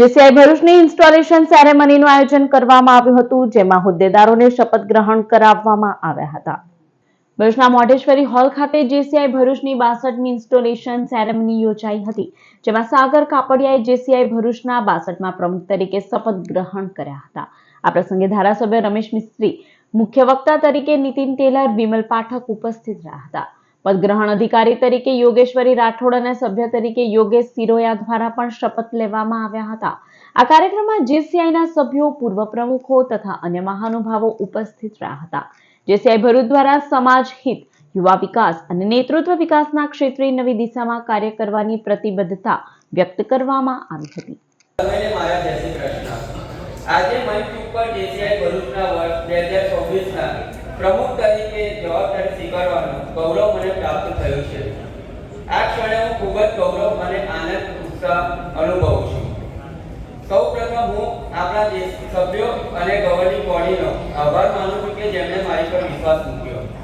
JCI ભરૂચની installation સેરેમનીનું આયોજન કરવામાં આવ્યું હતું, જેમાં હોદ્દેદારોને શપથ ગ્રહણ કરાવવામાં આવ્યા હતા. ભરૂચના મોઢેશ્વરી હોલ ખાતે જેસીઆઈ ભરૂચની બાસઠમી ઇન્સ્ટોલેશન સેરેમની યોજાઈ હતી, જેમાં સાગર કાપડિયાએ જેસીઆઈ ભરૂચના બાસઠમાં પ્રમુખ તરીકે શપથ ગ્રહણ કર્યા હતા. આ પ્રસંગે ધારાસભ્ય રમેશ મિસ્ત્રી, મુખ્ય વક્તા તરીકે નીતિન ટેલર, વિમલ પાઠક ઉપસ્થિત રહ્યા હતા. પદગ્રહણ અધિકારી તરીકે યોગેશ્વરી રાઠોડ અને સભ્ય તરીકે યોગેશ સિરોયા દ્વારા પણ શપથ લેવામાં આવ્યા હતા. આ કાર્યક્રમમાં જેસીઆઈના સભ્યો, પૂર્વ પ્રમુખો તથા અન્ય મહાનુભાવો ઉપસ્થિત રહ્યા હતા. જેસીઆઈ ભરૂચ દ્વારા સમાજ હિત, યુવા વિકાસ અને નેતૃત્વ વિકાસના ક્ષેત્રે નવી દિશામાં કાર્ય કરવાની પ્રતિબદ્ધતા વ્યક્ત કરવામાં આવી હતી. આજે મંચ ઉપર જેસીઆઈ ભરૂચના વર્ષ બે હજાર પ્રમુખ તરીકે જવાબદારી સ્વીકારવાનું ગૌરવ મને પ્રાપ્ત થયું છે. આ ક્ષણે હું ખૂબ જ ગૌરવ અને આનંદ, ઉત્સાહ અનુભવું છું. સૌ પ્રથમ હું આપણા સભ્યો અને ગવર્નિંગ બોડીનો આભાર માનું છું કે જેમણે મારી પર વિશ્વાસ મૂક્યો.